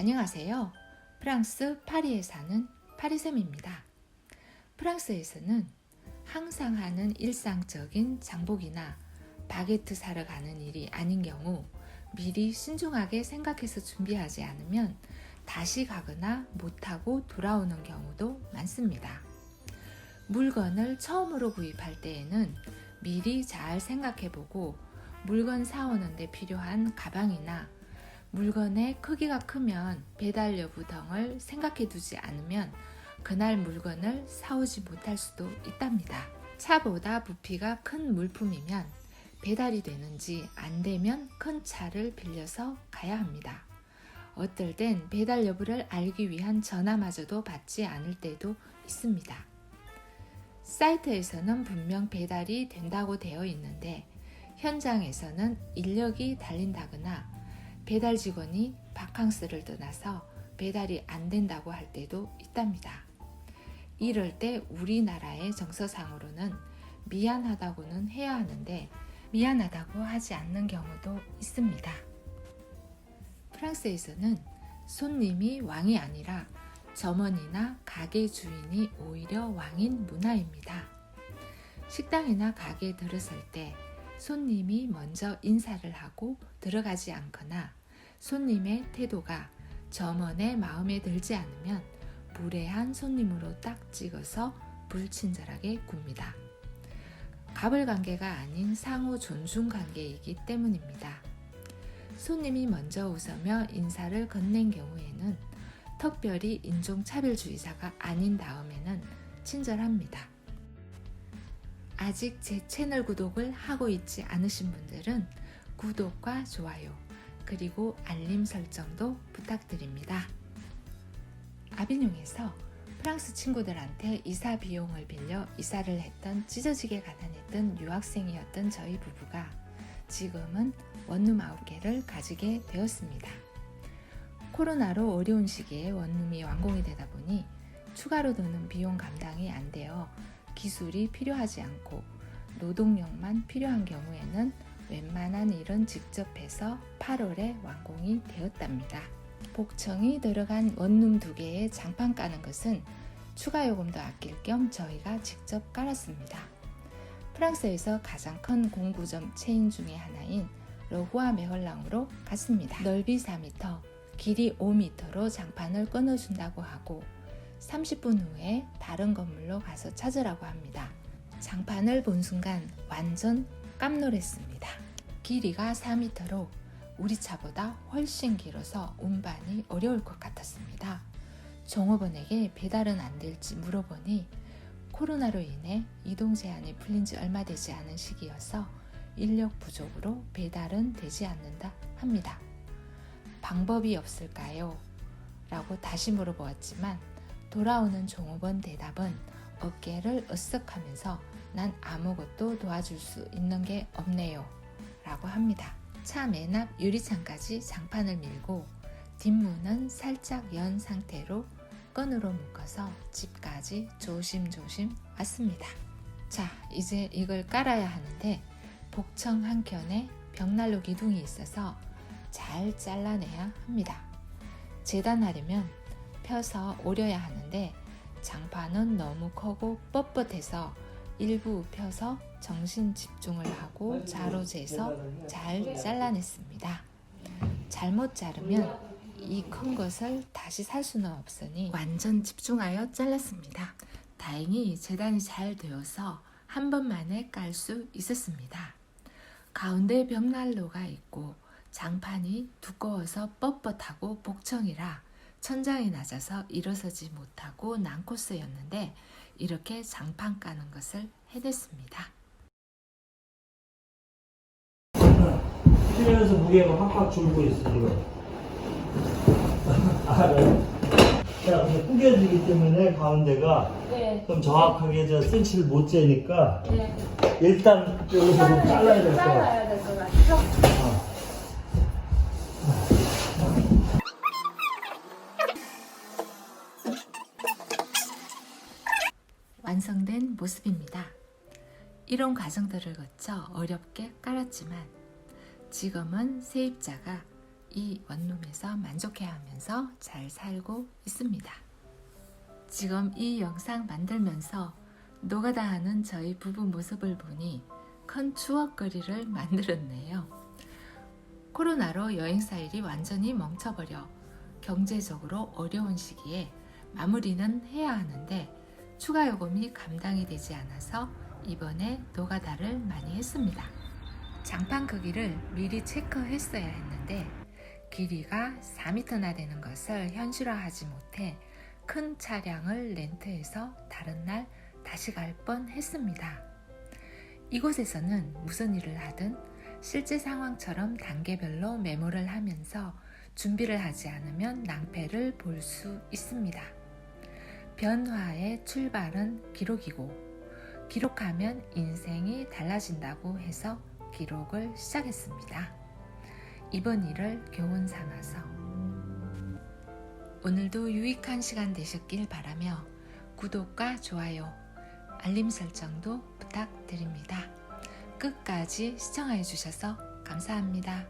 안녕하세요. 프랑스 파리에 사는 파리쌤입니다. 프랑스에서는 항상 하는 일상적인 장복이나 바게트 사러 가는 일이 아닌 경우 미리 신중하게 생각해서 준비하지 않으면 다시 가거나 못하고 돌아오는 경우도 많습니다. 물건을 처음으로 구입할 때에는 미리 잘 생각해보고 물건 사오는데 필요한 가방이나 물건의 크기가 크면 배달 여부 등을 생각해 두지 않으면 그날 물건을 사오지 못할 수도 있답니다. 차보다 부피가 큰 물품이면 배달이 되는지 안 되면 큰 차를 빌려서 가야 합니다. 어떨 땐 배달 여부를 알기 위한 전화마저도 받지 않을 때도 있습니다. 사이트에서는 분명 배달이 된다고 되어 있는데 현장에서는 인력이 달린다거나 배달 직원이 바캉스를 떠나서 배달이 안 된다고 할 때도 있답니다. 이럴 때 우리나라의 정서상으로는 미안하다고는 해야 하는데 미안하다고 하지 않는 경우도 있습니다. 프랑스에서는 손님이 왕이 아니라 점원이나 가게 주인이 오히려 왕인 문화입니다. 식당이나 가게에 들어설 때 손님이 먼저 인사를 하고 들어가지 않거나 손님의 태도가 점원의 마음에 들지 않으면 무례한 손님으로 딱 찍어서 불친절하게 굽니다. 갑을 관계가 아닌 상호 존중 관계이기 때문입니다. 손님이 먼저 웃으며 인사를 건넨 경우에는 특별히 인종차별주의자가 아닌 다음에는 친절합니다. 아직 제 채널 구독을 하고 있지 않으신 분들은 구독과 좋아요, 그리고 알림 설정도 부탁드립니다. 아비뇽에서 프랑스 친구들한테 이사 비용을 빌려 이사를 했던 찢어지게 가난했던 유학생이었던 저희 부부가 지금은 원룸 9개를 가지게 되었습니다. 코로나로 어려운 시기에 원룸이 완공이 되다 보니 추가로 드는 비용 감당이 안 되어 기술이 필요하지 않고 노동력만 필요한 경우에는 웬만한 일은 직접 해서 8월에 완공이 되었답니다. 복층이 들어간 원룸 두 개의 장판 까는 것은 추가 요금도 아낄 겸 저희가 직접 깔았습니다. 프랑스에서 가장 큰 공구점 체인 중의 하나인 러후아 메헐랑으로 갔습니다. 넓이 4m, 길이 5m로 장판을 끊어준다고 하고 30분 후에 다른 건물로 가서 찾으라고 합니다. 장판을 본 순간 완전 깜놀했습니다. 길이가 4m로 우리 차보다 훨씬 길어서 운반이 어려울 것 같았습니다. 종업원에게 배달은 안 될지 물어보니 코로나로 인해 이동 제한이 풀린 지 얼마 되지 않은 시기여서 인력 부족으로 배달은 되지 않는다 합니다. 방법이 없을까요? 라고 다시 물어보았지만 돌아오는 종업원 대답은 어깨를 으쓱하면서 난 아무것도 도와줄 수 있는 게 없네요. 라고 합니다. 차맨앞 유리창까지 장판을 밀고 뒷문은 살짝 연 상태로 끈으로 묶어서 집까지 조심조심 왔습니다. 자, 이제 이걸 깔아야 하는데 복층 한켠에 벽난로 기둥이 있어서 잘 잘라내야 합니다. 재단하려면 펴서 오려야 하는데 장판은 너무 크고 뻣뻣해서 일부 펴서 정신 집중을 하고 자로 재서 잘 잘라냈습니다. 잘못 자르면 이 큰 것을 다시 살 수는 없으니 완전 집중하여 잘랐습니다. 다행히 재단이 잘 되어서 한 번만에 깔 수 있었습니다. 가운데 벽난로가 있고 장판이 두꺼워서 뻣뻣하고 복층이라 천장이 낮아서 일어서지 못하고 난 코스였는데 이렇게 장판 까는 것을 해냈습니다. 뛰면서 무게가 확확 줄고 있어 지금. 알아요. 자, 근데 구겨지기 때문에 가운데가 네. 좀 정확하게 저 센치를 못 재니까 네. 일단 여기서 좀 잘라야 될 것 같아. 잘라야 될 것 같아요. 어. 완성된 모습입니다. 이런 과정들을 거쳐 어렵게 깔았지만 지금은 세입자가 이 원룸에서 만족해하면서 잘 살고 있습니다. 지금 이 영상 만들면서 노가다 하는 저희 부부 모습을 보니 큰 추억거리를 만들었네요. 코로나로 여행사일이 완전히 멈춰버려 경제적으로 어려운 시기에 마무리는 해야 하는데 추가 요금이 감당이 되지 않아서 이번에 노가다를 많이 했습니다. 장판 크기를 미리 체크했어야 했는데 길이가 4m나 되는 것을 현실화하지 못해 큰 차량을 렌트해서 다른 날 다시 갈 뻔 했습니다. 이곳에서는 무슨 일을 하든 실제 상황처럼 단계별로 메모를 하면서 준비를 하지 않으면 낭패를 볼 수 있습니다. 변화의 출발은 기록이고 기록하면 인생이 달라진다고 해서 기록을 시작했습니다. 이번 일을 교훈 삼아서 오늘도 유익한 시간 되셨길 바라며 구독과 좋아요, 알림 설정도 부탁드립니다. 끝까지 시청해 주셔서 감사합니다.